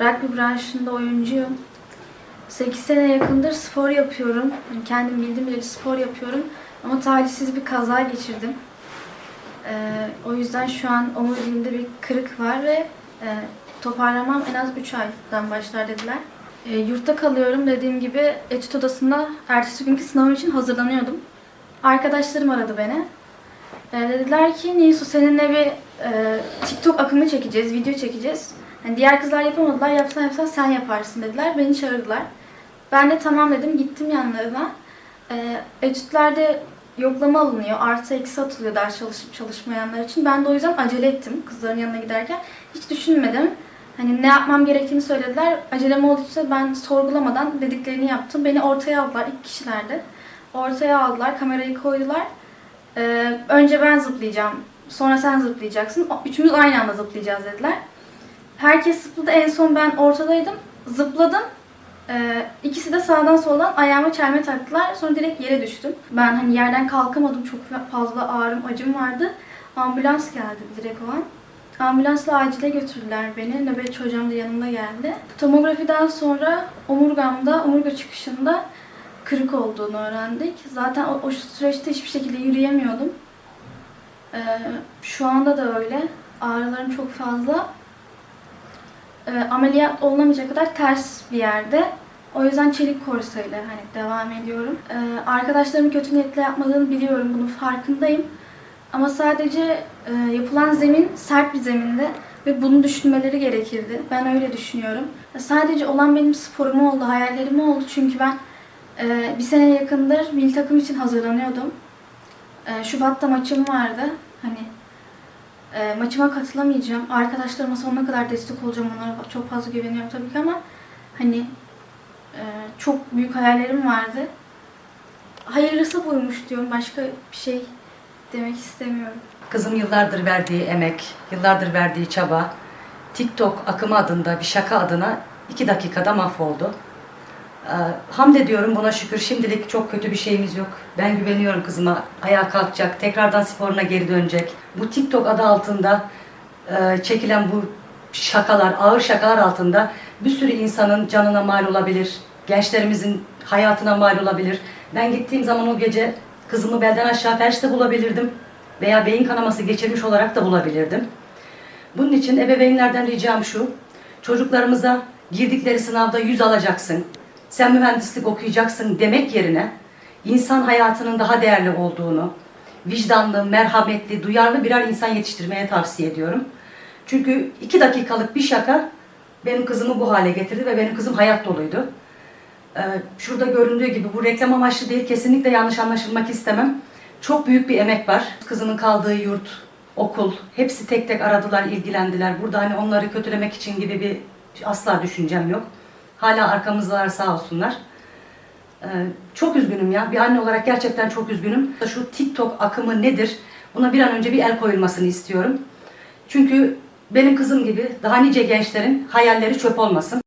Rugby branşında oyuncuyum. 8 sene yakındır spor yapıyorum. Yani kendim bildiğim bileli spor yapıyorum. Ama talihsiz bir kaza geçirdim. Ee, o yüzden şu an omuriliğimde bir kırık var ve e, toparlamam en az 3 aydan başlar dediler. E, yurtta kalıyorum dediğim gibi etüt odasında ertesi günkü sınavım için hazırlanıyordum. Arkadaşlarım aradı beni. E, dediler ki Nisu seninle bir e, TikTok akımı çekeceğiz, video çekeceğiz. Hani diğer kızlar yapamadılar, yapsan yapsan sen yaparsın dediler. Beni çağırdılar. Ben de tamam dedim, gittim yanlarına. E, etütlerde yoklama alınıyor, artı eksi atılıyor ders çalışıp çalışmayanlar için. Ben de o yüzden acele ettim kızların yanına giderken. Hiç düşünmedim. Hani ne yapmam gerektiğini söylediler. Acelem olduğu için ben sorgulamadan dediklerini yaptım. Beni ortaya aldılar, ilk kişilerdi. Ortaya aldılar, kamerayı koydular. Ee, önce ben zıplayacağım, sonra sen zıplayacaksın. Üçümüz aynı anda zıplayacağız dediler. Herkes zıpladı, en son ben ortadaydım. Zıpladım. Ee, ikisi de sağdan soldan ayağıma çelme taktılar. Sonra direkt yere düştüm. Ben hani yerden kalkamadım. Çok fazla ağrım, acım vardı. Ambulans geldi direkt o an. Ambulansla acile götürdüler beni. Nöbetçi hocam da yanımda geldi. Tomografiden sonra omurgamda, omurga çıkışında kırık olduğunu öğrendik. Zaten o, o süreçte hiçbir şekilde yürüyemiyordum. Ee, şu anda da öyle. Ağrılarım çok fazla. Ee, ameliyat olunamayacak kadar ters bir yerde. O yüzden çelik korsayla hani devam ediyorum. Ee, arkadaşlarımın kötü niyetle yapmadığını biliyorum. Bunun farkındayım. Ama sadece e, yapılan zemin sert bir zeminde ve bunu düşünmeleri gerekirdi. Ben öyle düşünüyorum. Sadece olan benim sporum oldu, hayallerim oldu. Çünkü ben e, bir sene yakındır milli takım için hazırlanıyordum. E, Şubat'ta maçım vardı. Hani e, maçıma katılamayacağım. Arkadaşlarıma sonuna kadar destek olacağım. Onlara çok fazla güveniyorum tabii ki ama hani e, çok büyük hayallerim vardı. Hayırlısı buymuş diyorum. Başka bir şey demek istemiyorum. Kızım yıllardır verdiği emek, yıllardır verdiği çaba, TikTok akımı adında bir şaka adına iki dakikada mahvoldu. Ee, hamd ediyorum buna şükür şimdilik çok kötü bir şeyimiz yok. Ben güveniyorum kızıma ayağa kalkacak, tekrardan sporuna geri dönecek. Bu TikTok adı altında e, çekilen bu şakalar, ağır şakalar altında bir sürü insanın canına mal olabilir, gençlerimizin hayatına mal olabilir. Ben gittiğim zaman o gece kızımı belden aşağı felçte bulabilirdim veya beyin kanaması geçirmiş olarak da bulabilirdim. Bunun için ebeveynlerden ricam şu, çocuklarımıza girdikleri sınavda 100 alacaksın, sen mühendislik okuyacaksın demek yerine insan hayatının daha değerli olduğunu, vicdanlı, merhametli, duyarlı birer insan yetiştirmeye tavsiye ediyorum. Çünkü iki dakikalık bir şaka benim kızımı bu hale getirdi ve benim kızım hayat doluydu. Ee, Şurada göründüğü gibi bu reklam amaçlı değil, kesinlikle yanlış anlaşılmak istemem. Çok büyük bir emek var. Kızımın kaldığı yurt, okul, hepsi tek tek aradılar, ilgilendiler. Burada hani onları kötülemek için gibi bir asla düşüncem yok. Hala arkamızdalar sağ olsunlar. Ee, çok üzgünüm ya. Bir anne olarak gerçekten çok üzgünüm. Şu TikTok akımı nedir? Buna bir an önce bir el koyulmasını istiyorum. Çünkü benim kızım gibi daha nice gençlerin hayalleri çöp olmasın.